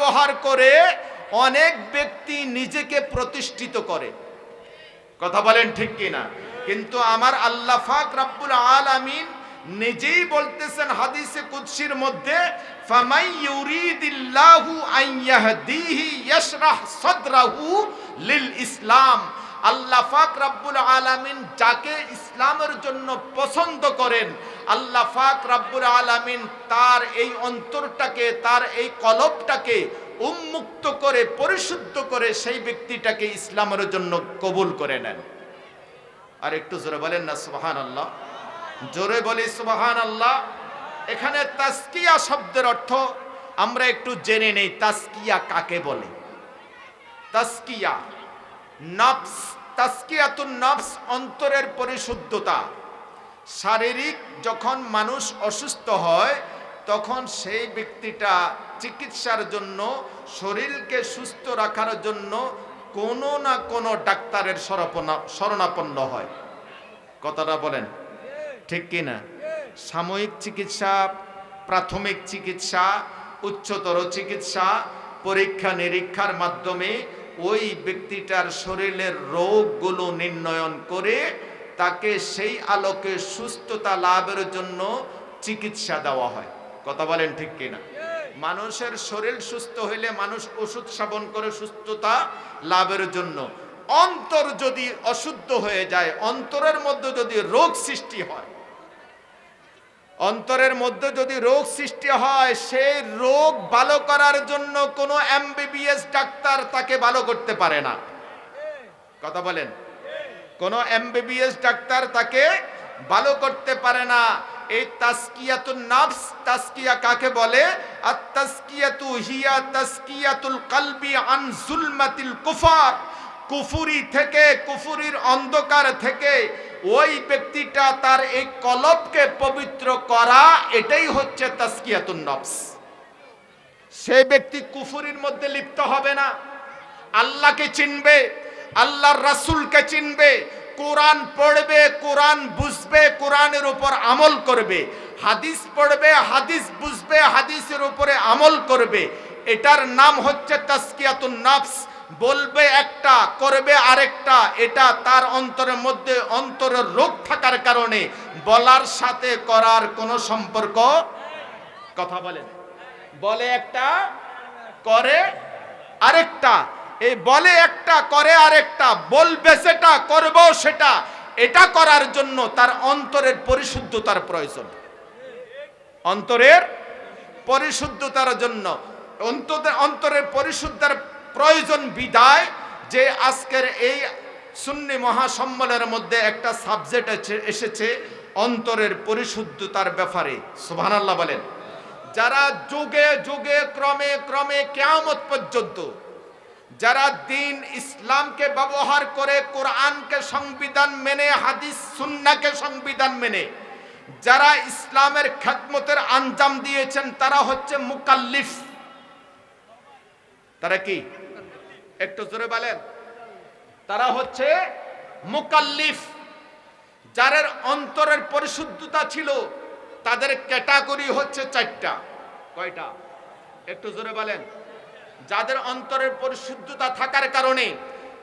ব্যবহার করে অনেক ব্যক্তি নিজেকে প্রতিষ্ঠিত করে। কথা বলেন ঠিক কিনা? কিন্তু আমার আল্লাহ ফাক রাব্বুল আলামিন নিজেই বলতেছেন হাদিসে কুদসির মধ্যে, ফামাই ইউরিদিল্লাহু আন ইয়াহদিহি ইয়াশরাহ সাদরাহু লিল ইসলাম। আল্লাহ ফাক রাব্বুল আলামিন যাকে ইসলামের জন্য পছন্দ করেন, আল্লাহ ফাক রাব্বুল আলামিন তার এই অন্তরটাকে, তার এই কলবটাকে উন্মুক্ত করে, পরিশুদ্ধ করে সেই ব্যক্তিটাকে ইসলামের জন্য কবুল করে নেন। আর একটু জোরে বলেন না সুবাহান আল্লাহ জোরে বলি সুবাহান আল্লাহ এখানে তাস্কিয়া শব্দের অর্থ আমরা একটু জেনে নেই তাস্কিয়া কাকে বলে? তাস্কিয়া নফস তাস্কিয়াতুন নফস অন্তরের পরিশুদ্ধতা। শারীরিক যখন মানুষ অসুস্থ হয়, তখন সেই ব্যক্তিটা চিকিৎসার জন্য, শরীরকে সুস্থ রাখার জন্য কোনো না কোনো ডাক্তারের শরণাপন্ন হয়। কথাটা বলেন, ঠিক কি না? সাময়িক চিকিৎসা, প্রাথমিক চিকিৎসা, উচ্চতর চিকিৎসা পরীক্ষা নিরীক্ষার মাধ্যমে ওই ব্যক্তিটার শরীরের রোগগুলো নির্ণয়ন করে তাকে সেই আলোকে সুস্থতা লাভের জন্য চিকিৎসা দেওয়া হয়। কথা বলেন ঠিক কিনা? মানুষের শরীর সুস্থ হইলে মানুষ ওষুধ সেবন করে সুস্থতা লাভের জন্য। অন্তর যদি অশুদ্ধ হয়ে যায়, অন্তরের মধ্যে যদি রোগ সৃষ্টি হয় অন্তরের মধ্যে যদি রোগ সৃষ্টি হয়, সেই রোগ ভালো করার জন্য কোনো এমবিবিএস ডাক্তার তাকে ভালো করতে পারে না। কথা বলেন। কোনো এমবিবিএস ডাক্তার তাকে ভালো করতে পারে না। এই তাসকিয়াতুন নাফস, তাসকিয়া কাকে বলে? আর তাসকিয়াতু হিয়া তাসকিয়াতুল কলবি আন জুলমাতিল কুফার। কুফুরি থেকে, কুফুরির অন্ধকার থেকে ওই ব্যক্তিটা তার এই কলবকে পবিত্র করা, এটাই হচ্ছে তাসকিয়াতুন নফস। সে ব্যক্তি কুফুরির মধ্যে লিপ্ত হবে না। আল্লাহকে চিনবে, আল্লাহর রাসূলকে চিনবে, কোরআন পড়বে, কোরআন বুঝবে, কোরআনের উপর আমল করবে। হাদিস পড়বে, হাদিস বুঝবে, হাদিসের উপরে আমল করবে। এটার নাম হচ্ছে তাসকিয়াতুন নফস। বলবে একটা, করবে আরেকটা, এটা তার অন্তরের মধ্যে অন্তরের রোগ থাকার কারণে বলার সাথে করার কোনো সম্পর্ক কথা বলেন বলে একটা, করে আরেকটা। এই বলে একটা, করে আরেকটা, বলবে সেটা, করব সেটা, এটা করার জন্য তার অন্তরের পরিশুদ্ধতার প্রয়োজন। অন্তরের পরিশুদ্ধতার জন্য অন্তরের পরিশুদ্ধার প্রয়োজন বিদায় যে আজকের এই সুন্নি মহাসম্মেলনের মধ্যে একটা সাবজেক্ট এসেছে অন্তরের পরিশুদ্ধতার ব্যাপারে। সুবহানাল্লাহ বলেন। যারা যুগে যুগে ক্রমে ক্রমে কেয়ামত পর্যন্ত যারা দিন ইসলামকে ব্যবহার করে কোরআনকে সংবিধান মেনে, হাদিস সুন্নাকে সংবিধান মেনে, যারা ইসলামের খ্যাতমতের আঞ্জাম দিয়েছেন, তারা হচ্ছে মুকাল্লিফ। তারা কি? একটু জোরে বলেন। তারা হচ্ছে মুকাল্লিফ, যাদের অন্তরের পরিশুদ্ধতা ছিল, তাদের ক্যাটাগরি হচ্ছে চারটা। কয়টা? একটু জোরে বলেন। যাদের অন্তরের পরিশুদ্ধতা থাকার কারণে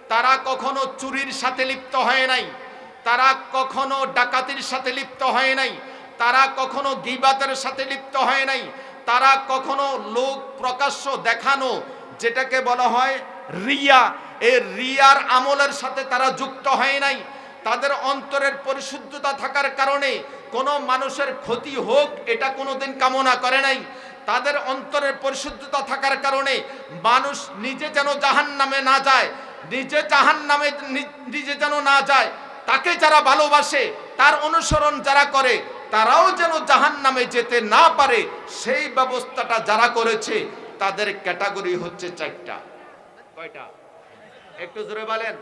তারা কখনো চুরির সাথে লিপ্ত হয় নাই, তারা কখনো ডাকাতির সাথে লিপ্ত হয় নাই, তারা কখনো গিবাতের সাথে লিপ্ত হয় নাই, তারা কখনো লোক প্রকাশ্য দেখানো, যেটাকে বলা হয় রিয়া, এই রিয়ার আমলের সাথে তারা যুক্ত হয় নাই। তাদের অন্তরের পরিশুদ্ধতা থাকার কারণে কোনো মানুষের ক্ষতি হোক, এটা কোনোদিন কামনা করে নাই। তাদের অন্তরের পরিশুদ্ধতা থাকার কারণে মানুষ নিজে যেন জাহান নামে না যায়, নিজে জাহান নামে নিজে যেন না যায়, তাকে যারা ভালোবাসে, তার অনুসরণ যারা করে, তারাও যেন জাহান নামে যেতে না পারে, সেই ব্যবস্থাটা যারা করেছে, তাদের ক্যাটাগরি হচ্ছে চারটা। কয়টা? একটু জোরে বলেন।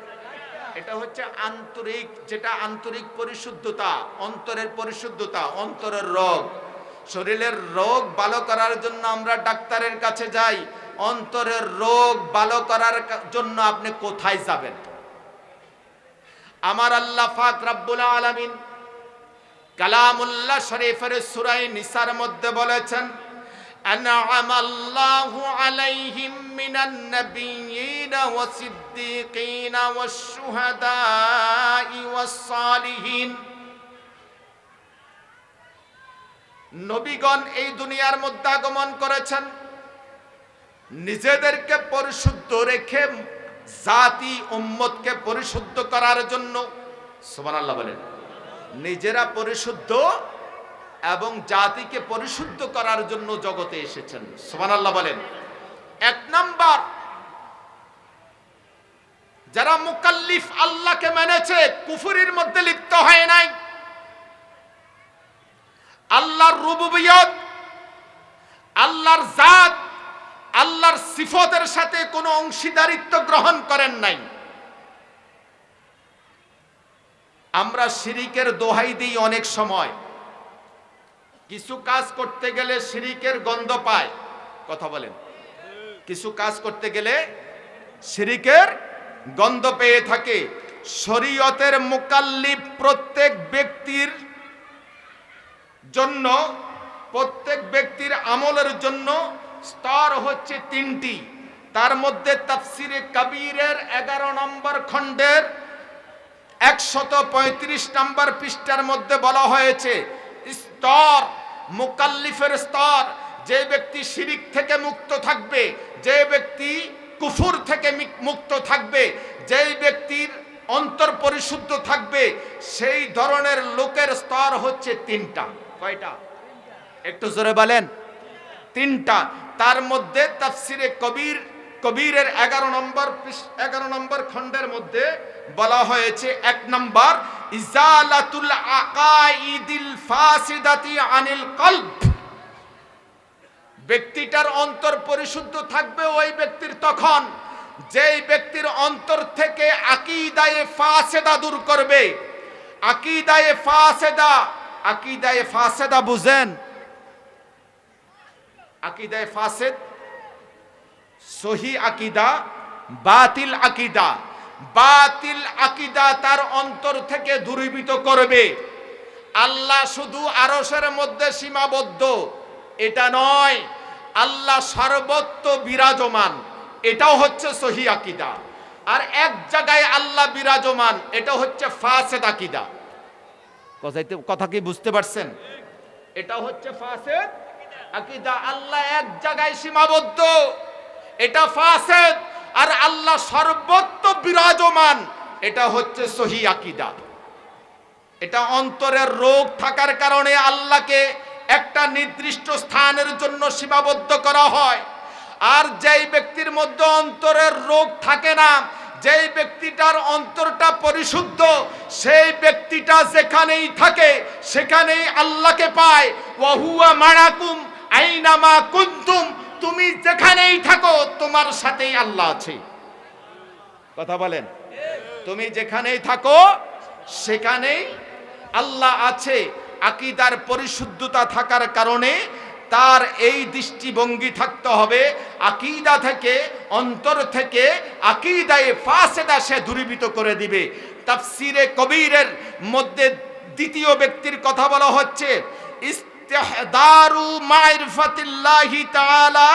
এটা হচ্ছে আন্তরিক, যেটা আন্তরিক পরিশুদ্ধতা, অন্তরের পরিশুদ্ধতা, অন্তরের রোগ। শরীরের রোগ ভালো করার জন্য আমরা ডাক্তারের কাছে যাই। অন্তরের রোগ ভালো করার জন্য আপনি কোথায় যাবেন? আমার আল্লাহ ফাক রাব্বুল আলামিন কালামুল্লাহ শরীফের সূরা নিসার মধ্যে বলেছেন أنعم الله عليهم من النبيين والصديقين والشهداء والصالحين নবীগণ এই দুনিয়ার মধ্যে আগমন করেছেন নিজেদেরকে পরিশুদ্ধ রেখে জাতি উম্মতকে পরিশুদ্ধ করার জন্য সুবহানাল্লাহ বলেন নিজেরা পরিশুদ্ধ এবং জাতিকে পরিশুদ্ধ করার জন্য জগতে এসেছেন। সুবহানাল্লাহ বলেন। এক নাম্বার, যারা মুকাল্লিফ আল্লাহকে মেনেছে, কুফুরির মধ্যে লিপ্ত হয় নাই। আল্লাহর রুবুবিয়ত, আল্লাহর জাত, আল্লাহর সিফতের সাথে কোনো অংশীদারিত্ব গ্রহণ করেন নাই। আমরা শিরিকের দোহাই দিই অনেক সময়। কিছু কাজ করতে গেলে শিরিকের গন্ধ পায়। কথা বলেন। কিছু কাজ করতে গেলে শিরিকের গন্ধ পেয়ে থাকে। শরীয়তের মোকাল্লিফ প্রত্যেক ব্যক্তির জন্য, প্রত্যেক ব্যক্তির আমলের জন্য স্তর হচ্ছে তিনটি। তার মধ্যে তাফসিরে কবিরের এগারো নম্বর খণ্ডের একশত পঁয়ত্রিশ নম্বর পৃষ্ঠার মধ্যে বলা হয়েছে স্তর, মুকাল্লিফের স্তর, যে ব্যক্তি শিরিক থেকে মুক্ত থাকবে, যে ব্যক্তি কুফুর থেকে মুক্ত থাকবে, যেই ব্যক্তির অন্তর পরিশুদ্ধ থাকবে, সেই ধরনের লোকের স্তর হচ্ছে তিনটা। কয়টা? একটু জোরে বলেন। তিনটা। তার মধ্যে তাফসিরে কবির, কবিরের এগারো নম্বর এগারো নম্বর খণ্ডের মধ্যে বলা হয়েছে এক নম্বর ইজালাতুল আকাইদিল ফাসিদাতি আনিল কলব। ব্যক্তিটার অন্তর পরিশুদ্ধ থাকবে ওই ব্যক্তির তখন। যেই ব্যক্তির অন্তর থেকে আকিদায়ে ফাসেদা দূর করবে। আকিদায়ে ফাসেদা আকিদায়ে ফাসেদা বুঝেন। আকিদায় ফাসেদ, সহি আকিদা, বাতিল আকিদা। বাতিল আকিদা তার অন্তর থেকে দূরীভূত করবে। আল্লাহ শুধু আরসের মধ্যে সীমাবদ্ধ। এটা নয়, আল্লাহ সর্বত্র বিরাজমান। এটাও হচ্ছে সহি আকিদা। আর এক জায়গায় আল্লাহ বিরাজমান, এটা হচ্ছে ফাসেদ আকিদা। কথা কি বুঝতে পারছেন? এটা হচ্ছে ফাসেদ আকিদা। আল্লাহ এক জায়গায় সীমাবদ্ধ। এটা ফাসেদ। আর আল্লাহ সর্বত্র বিরাজমান। এটা হচ্ছে সহি আকিদা। এটা অন্তরের রোগ থাকার কারণে আল্লাহকে একটা নির্দিষ্ট স্থানের জন্য সীমাবদ্ধ করা হয়। আর যেই ব্যক্তির মধ্যে অন্তরের রোগ থাকে না, যেই ব্যক্তিটার অন্তরটা পরিশুদ্ধ, সেই ব্যক্তিটা যেখানেই থাকে, সেখানেই আল্লাহকে পায়। ওয়াহুয়া মারাকুম আইনামা কুন্তুম, তুমি যেখানেই থাকো, তোমার সাথেই আল্লাহ আছে। কথা বলেন। তুমি যেখানেই থাকো, সেখানেই আল্লাহ আছে। আকিদার পরিশুদ্ধতা থাকার কারণে তার এই দৃষ্টিভঙ্গি থাকতে হবে। আকিদা থেকে, অন্তর থেকে আকিদায়ে ফাসেদা সে দূরীভূত করে দিবে। তাফসিরে কবিরের মধ্যে দ্বিতীয় ব্যক্তির কথা বলা হচ্ছে, ইস্তেহদারু মাইরফাতিল্লাহি তাআলা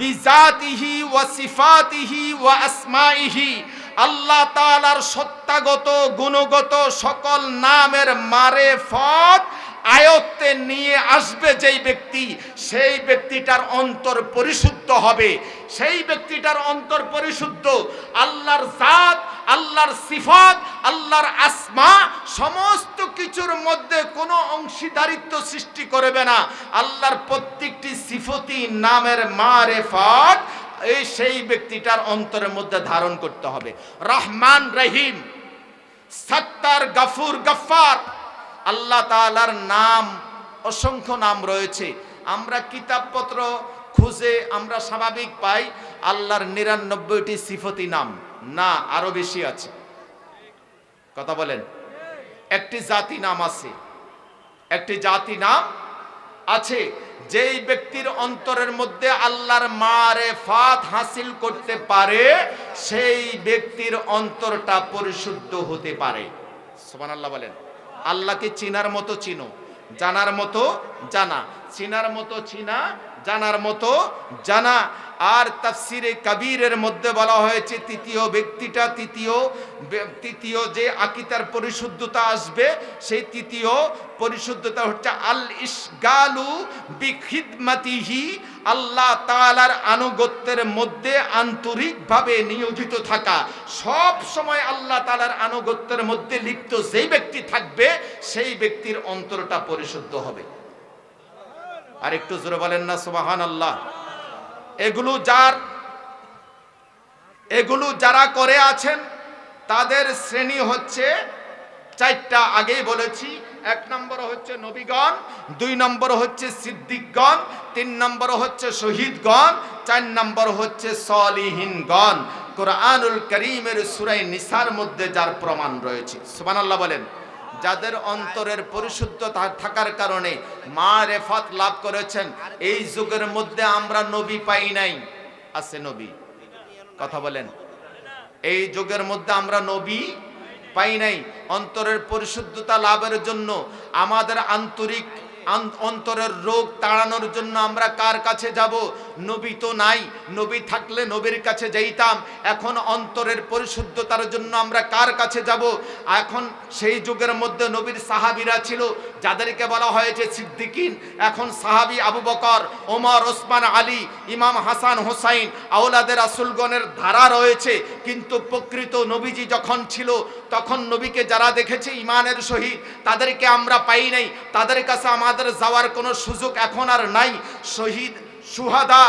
বিজাতিহি ওয়া সিফাতিহি ওয়া আসমাইহি। আল্লাহ তালার সত্তাগত, গুণগত সকল নামের মারে ফত আয়ত্তে নিয়ে আসবে যেই ব্যক্তি, সেই ব্যক্তিটার অন্তর পরিশুদ্ধ হবে। সেই ব্যক্তিটার অন্তর পরিশুদ্ধ, আল্লাহর জাত, আল্লাহর সিফাত, আল্লাহর আসমা, সমস্ত কিছুর মধ্যে কোনো অংশীদারিত্ব সৃষ্টি করবে না। আল্লাহর প্রত্যেকটি সিফতি নামের মারে মারেফাত এই সেই ব্যক্তিটার অন্তরের মধ্যে ধারণ করতে হবে। রহমান রহিম, সত্তার গাফুর গফার আল্লাহ তাআলার নাম, অসংখ্য নাম রয়েছে। আমরা কিতাবপত্র খুঁজে আমরা স্বাভাবিক পাই আল্লাহর নিরানব্বইটি সিফতি নাম। না, আরও বেশি আছে। কথা বলেন। একটি জাতি নাম আছে। একটি জাতি নাম আছে, যেই ব্যক্তির অন্তরের মধ্যে আল্লাহর মারে ফাত হাসিল করতে পারে, সেই ব্যক্তির অন্তরটা পরিশুদ্ধ হতে পারে। আল্লাহ বলেন, আল্লাহকে চিনার মতো চিনো, জানার মতো জানা, চিনার মতো চিনা জানার মতো জানা। আর তাফসিরে কাবীরের মধ্যে বলা হয়েছে, তৃতীয় ব্যক্তিটা, তৃতীয় তৃতীয় যে আকিতার পরিশুদ্ধতা আসবে, সেই তৃতীয় পরিশুদ্ধতা হচ্ছে আল ইসগালু বিখিদমাতিহি, আল্লাহ তাআলার আনুগত্যের মধ্যে আন্তরিকভাবে নিয়োজিত থাকা। সব সময় আল্লাহ তাআলার আনুগত্যের মধ্যে লিপ্ত যেই ব্যক্তি থাকবে, সেই ব্যক্তির অন্তরটা পরিশুদ্ধ হবে। আর একটু জোরে বলেন না সুবাহান আল্লাহ এগুলো যার এগুলো যারা করে আছেন, তাদের শ্রেণি হচ্ছে চারটা, আগেই বলেছি, এক নম্বর হচ্ছে নবীগণ, দুই নম্বর হচ্ছে সিদ্দিকগণ, তিন নম্বর হচ্ছে শহীদগণ, চার নম্বর হচ্ছে সলিহীনগণ। কোরআনুল করিমের সুরাই নিসার মধ্যে যার প্রমাণ রয়েছে। সুবহানাল্লাহ বলেন। যাদের অন্তরের পরিশুদ্ধতা থাকার কারণে মা রেফাত লাভ করেছেন, এই যুগের মধ্যে আমরা নবী পাই নাই। আছে নবী। কথা বলেন। এই যুগের মধ্যে আমরা নবী পাই নাই। অন্তরের পরিশুদ্ধতা লাভের জন্য, আমাদের আন্তরিক আন- অন্তরের রোগ তাড়ানোর জন্য আমরা কার কাছে যাব? নবী তো নাই, নবী থাকলে নবীর কাছে যাইতাম। এখন অন্তরের পরিশুদ্ধতার জন্য আমরা কার কাছে যাব? এখন সেই যুগের মধ্যে নবীর সাহাবীরা ছিল, যাদেরকে বলা হয়েছে সিদ্দিকিন। এখন সাহাবী আবু বকর, ওমর, ওসমান, আলী, ইমাম হাসান, হোসাইন, আওলাদের আসুলগণের ধারা রয়েছে। কিন্তু প্রকৃত নবীজি যখন ছিল, তখন নবীকে যারা দেখেছে ইমানের সহিত, তাদেরকে আমরা পাই নাই। তাদের কাছে আমাদের যাওয়ার কোনো সুযোগ এখন আর নাই। শহীদ সুহাদা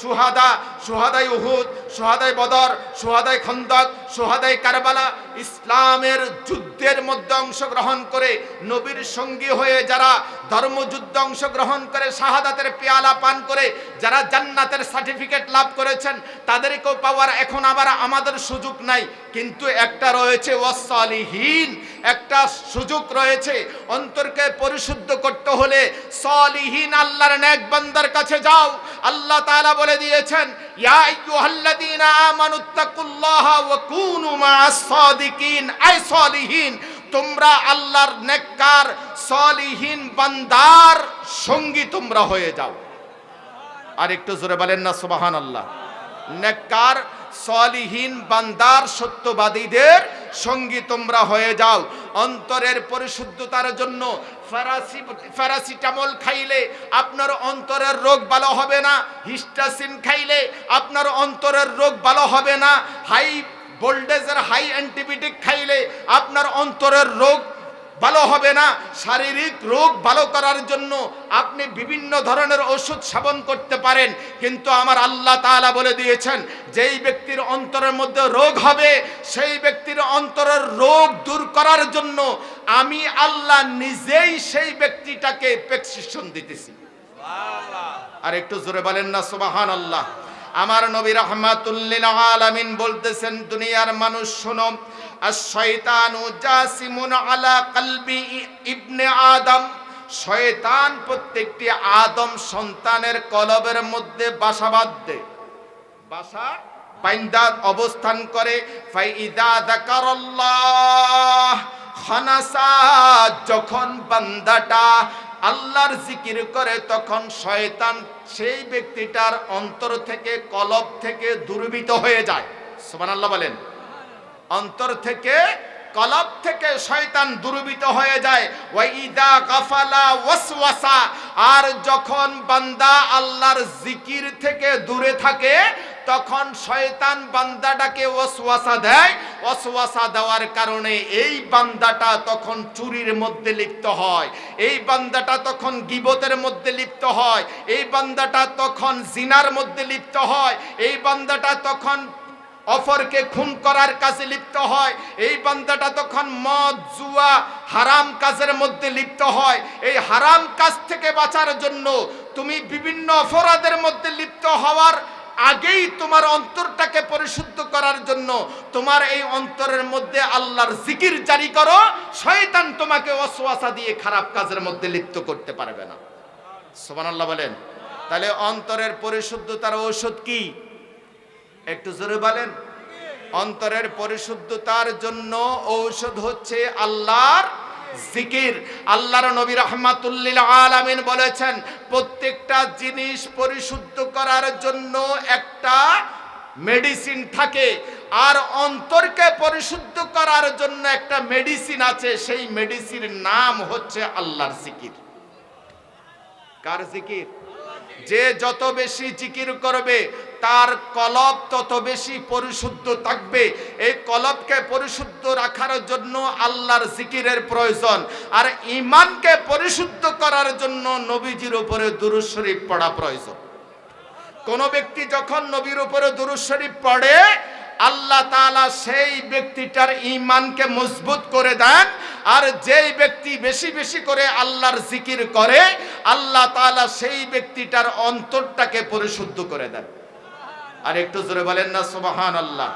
সুহাদা সুহাদাই উহুদ সুহাদাই বদর সুহাদাই খন্দক সুহাদাই কারবালা ইসলামের যুদ্ধের মধ্যে অংশগ্রহণ করে নবীর সঙ্গী হয়ে যারা ধর্মযুদ্ধে অংশগ্রহণ করে, শাহাদাতের পেয়ালা পান করে, যারা জান্নাতের সার্টিফিকেট লাভ করেছেন, তাদেরকেও পাওয়ার এখন আবার আমাদের সুযোগ নাই। কিন্তু একটা রয়েছে ওয়াসালিহীন একটা সুযোগ রয়েছে। অন্তরকে পরিশুদ্ধ করতে হলে সলিহীন আল্লাহর নেক বান্দার কাছে যাও। আল্লাহ তালা বলে দিয়েছেন, ইয়া আই তোমরা আল্লাহর নেককার, সলিহীন বান্দার সঙ্গী তোমরা হয়ে যাও। আর একটু জোরে বলেন না সুবাহান আল্লাহ নেককার সলিহীন বান্দার সত্যবাদীদের সঙ্গী তোমরা হয়ে যাও। অন্তরের পরিশুদ্ধতার জন্য ফরাসি ফ্যারাসিটামল খাইলে আপনার অন্তরের রোগ ভালো হবে না। হিস্টাসিন খাইলে আপনার অন্তরের রোগ ভালো হবে না। হাই ভোল্টেজের হাই অ্যান্টিবায়োটিক খাইলে আপনার অন্তরের রোগ ভালো হবে না। শারীরিক রোগ ভালো করার জন্য আপনি বিভিন্ন ধরনের ওষুধ সেবন করতে পারেন। কিন্তু আমার আল্লাহ তাআলা বলে দিয়েছেন, যেই ব্যক্তির অন্তরের মধ্যে রোগ হবে, সেই ব্যক্তির অন্তরের রোগ দূর করার জন্য আমি আল্লাহ নিজেই সেই ব্যক্তিটাকে প্রেসক্রিপশন দিতেছি। আর একটু জোরে বলেন না সুবাহান আল্লাহ আমার নবী রহমাতুল্লিল আলামিন বলতেছেন, দুনিয়ার মানুষ শোনো আশ-শয়তানু জাসিমুন আলা কলবি ইবনে আদম। শয়তান প্রত্যেকটি আদম সন্তানের কলবের মধ্যে বাসা বাঁধে। বাসা বাইন্দা অবস্থান করে। ফাইদা যাকারাল্লাহ খানাসা, যখন বান্দাটা আল্লাহর জিকির করে, তখন শয়তান সেই ব্যক্তিটার অন্তর থেকে, কলব থেকে দুর্বৃত হয়ে যায়। সুবহানাল্লাহ বলেন। অন্তর থেকে, কলব থেকে শয়তান দুর্বৃত হয়ে যায়। ওয়াইদা গাফালা ওয়াসওয়াসা। আর যখন বান্দা আল্লাহর জিকির থেকে দূরে থাকে, তখন শয়তান বান্দাটাকে ওয়াসওয়াসা দেয়। ওয়াসওয়াসা দেওয়ার কারণে এই বান্দাটা তখন চুরির মধ্যে লিপ্ত হয়। এই বান্দাটা তখন গিবতের মধ্যে লিপ্ত হয়। এই বান্দাটা তখন জিনার মধ্যে লিপ্ত হয়। এই বান্দাটা তখন অফরকে খুন করার কাজে লিপ্ত হয়। এই বান্দাটা তখন মদ, জুয়া, হারাম কাজের মধ্যে লিপ্ত হয়। এই হারাম কাজ থেকে বাঁচার জন্য তুমি বিভিন্ন অপরাধের মধ্যে লিপ্ত হওয়ার আগেই তোমার অন্তরটাকে পরিশুদ্ধ করার জন্য তোমার এই অন্তরের মধ্যে আল্লাহর জিকির জারি করো, শয়তান তোমাকে অসওয়াসা দিয়ে খারাপ কাজের মধ্যে লিপ্ত করতে পারবে না। সুবহানাল্লাহ বলেন। তাহলে অন্তরের পরিশুদ্ধতার ঔষধ কি? একটু জোরে বলেন। অন্তরের পরিশুদ্ধতার জন্য ঔষধ হচ্ছে আল্লাহর জিকির। আল্লাহর নবী রহমাতুল্লিল আলামিন বলেছেন, প্রত্যেকটা জিনিস পরিশুদ্ধ করার জন্য একটা মেডিসিন থাকে। আর অন্তরকে পরিশুদ্ধ করার জন্য একটা মেডিসিন আছে, সেই মেডিসিনের নাম হচ্ছে আল্লাহর জিকির। কার জিকির? যে যত বেশি জিকির করবে তার কলব তত বেশি পরিশুদ্ধ থাকবে। এই কলবকে পরিশুদ্ধ রাখার জন্য আল্লাহর জিকিরের প্রয়োজন। আর ইমানকে পরিশুদ্ধ করার জন্য নবীজির উপরে দুরুদ শরীফ পড়া প্রয়োজন। কোন ব্যক্তি যখন নবীর উপরে দুরুদ শরীফ পড়ে, আল্লাহ তাআলা সেই ব্যক্তিটার ঈমানকে মজবুত করে দেন। আর যেই ব্যক্তি বেশি বেশি করে আল্লাহর জিকির করে, আল্লাহ তাআলা সেই ব্যক্তিটার অন্তরটাকে পরিশুদ্ধ করে দেন। আর একটু জোরে বলেন না সুবহান আল্লাহ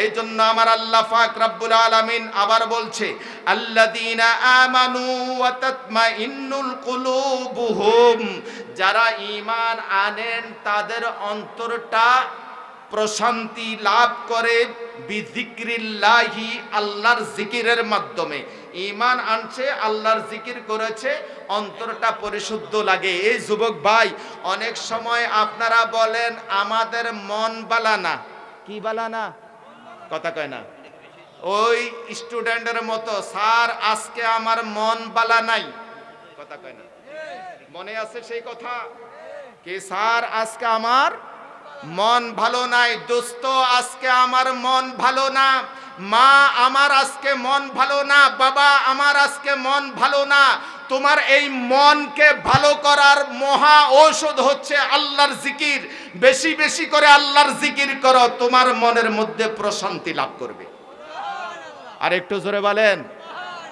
এই জন্য আমার আল্লাহ পাক রব্বুল আলামিন আবার বলছে, আল্লাযীনা আমানু ওয়া তাতমাইন্নুল কুলুবুহুম। যারা ঈমান আনেন, তাদের অন্তরটা প্রশান্তি লাভ করে বিজিক্রিল্লাহি আল্লাহর জিকিরের মাধ্যমে। ইমান আনছে, আল্লাহর জিকির করেছে, অন্তরটা পরিশুদ্ধ লাগে। এই যুবক ভাই, অনেক সময় আপনারা বলেন, আমাদের মন বালানা কি বালানা কথা কয় না। ওই স্টুডেন্টের মতো, স্যার, আজকে আমার মন বালা নাই। কথা কয় না। মনে আছে সেই কথা? কি স্যার, আজকে আমার মন ভালো নাই দোস্ত আজকে আমার মন ভালো না। মা আমার আজকে মন ভালো না, বাবা আমার আজকে মন ভালো না। তোমার এই মনকে ভালো করার মহা ঔষধ হচ্ছে আল্লাহর জিকির। বেশি বেশি করে আল্লাহর জিকির করো, তোমার মনের মধ্যে প্রশান্তি লাভ করবে। আর একটু জোরে বলেন,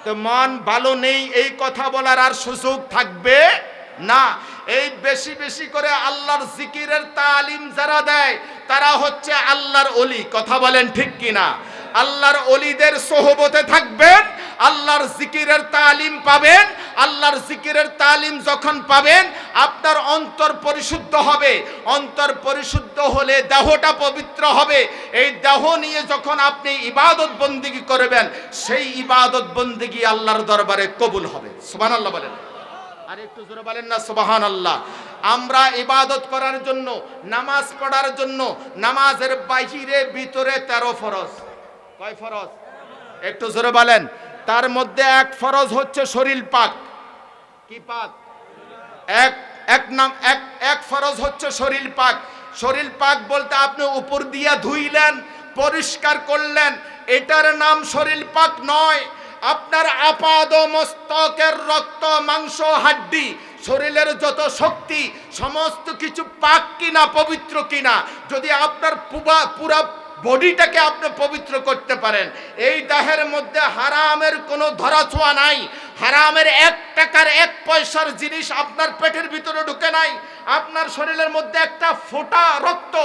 তো মন ভালো নেই, এই কথা বলার আর সুযোগ থাকবে না, এই বেশি বেশি করে আল্লাহর জিকিরের তালিম যারা দেয়, তারা হচ্ছে আল্লাহর অলি কথা বলেন ঠিক কিনা? আল্লাহর অলিদের সোহবতে থাকবেন, আল্লাহর জিকিরের তালিম পাবেন, আল্লাহর জিকিরের তালিম যখন পাবেন, আপনার অন্তর পরিশুদ্ধ হবে। অন্তর পরিশুদ্ধ হলে দেহটা পবিত্র হবে। এই দেহ নিয়ে যখন আপনি ইবাদত বন্দিগি করবেন, সেই ইবাদত বন্দিগি আল্লাহর দরবারে কবুল হবে। সুবহানাল্লাহ বলেন। আর একটু জোরে বলেন না সুবাহান আল্লাহ আমরা ইবাদত করার জন্য, নামাজ পড়ার জন্য, নামাজের বাহিরে ভিতরে তেরো ফরজ। কয় ফরজ? একটু জোরে বলেন। তার মধ্যে এক ফরজ হচ্ছে শরীর পাক। কি পাক? এক এক নাম, এক এক ফরজ হচ্ছে শরীর পাক। শরীর পাক বলতে আপনি উপর দিয়া ধুইলেন, পরিষ্কার করলেন, এটার নাম শরীর পাক নয়। আপনার আপাদ মস্তকের রক্ত, মাংস, হাড্ডি, শরীরের যত শক্তি, সমস্ত কিছু পাক কিনা, পবিত্র কিনা, যদি আপনার পুরা বডিটাকে আপনি পবিত্র করতে পারেন। এই দেহের মধ্যে হারামের কোনো ধরাছোঁয়া নাই। হারামের এক টাকার এক পয়সার জিনিস আপনার পেটের ভিতরে ঢুকে নাই। আপনার শরীরের মধ্যে একটা ফোটা রক্ত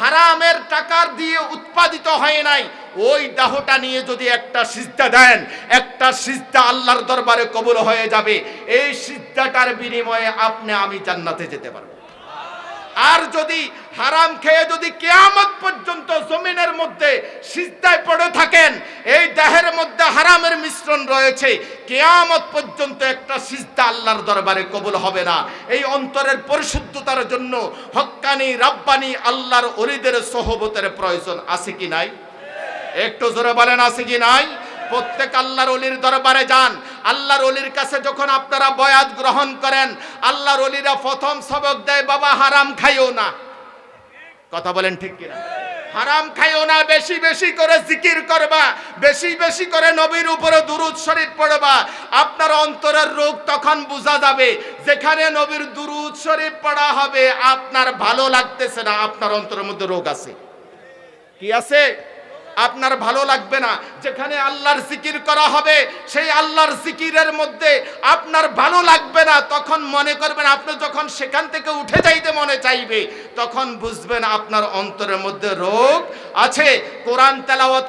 হারামের টাকার দিয়ে উৎপাদিত হয় নাই। ওই দাহটা নিয়ে যদি একটা সিজদা দেন, একটা সিজদা আল্লাহর দরবারে কবুল হয়ে যাবে। এই সিজদাটার বিনিময়ে আপনি আমি জান্নাতে যেতে পারব। আর যদি হারাম খেয়ে যদি কেয়ামত পর্যন্ত জমিনের মধ্যে সিজদায় পড়ে থাকেন, এই দেহের মধ্যে হারামের মিশ্রণ রয়েছে, কেয়ামত পর্যন্ত একটা সিজদা আল্লাহর দরবারে কবুল হবে না। এই অন্তরের পরিশুদ্ধতার জন্য হক্কানি, রাব্বানি, আল্লাহর অলিদের সহবতের প্রয়োজন আছে কি নাই? একটু জোরে বলেন, আছে কি নাই? প্রত্যেক আল্লাহর অলির দরবারে যান। আল্লাহর অলির কাছে যখন আপনারা বয়াত গ্রহণ করেন, আল্লাহর অলিরা প্রথম সবক দেয়, বাবা, হারাম খাইও না। কথা বলেন ঠিক কিনা? হারাম খাইও না, বেশি বেশি করে জিকির করবা, বেশি বেশি করে নবীর উপরে দুরুদ শরীফ পড়বা। আপনার অন্তরের রোগ তখন বোঝা যাবে, যেখানে নবীর দুরুদ শরীফ পড়া হবে, আপনার ভালো লাগতেছে না, আপনার অন্তরের মধ্যে রোগ আছে। কি আছে? আপনার ভালো লাগবে না। যেখানে আল্লাহর জিকির করা হবে, সেই আল্লাহর জিকিরের মধ্যে আপনার ভালো লাগবে না। তখন মনে করবেন আপনি যখন সেখান থেকে উঠে যাইতে মনে চাইবে, তখন বুঝবেন আপনার অন্তরের মধ্যে রোগ আছে। কোরআন তেলাওয়াত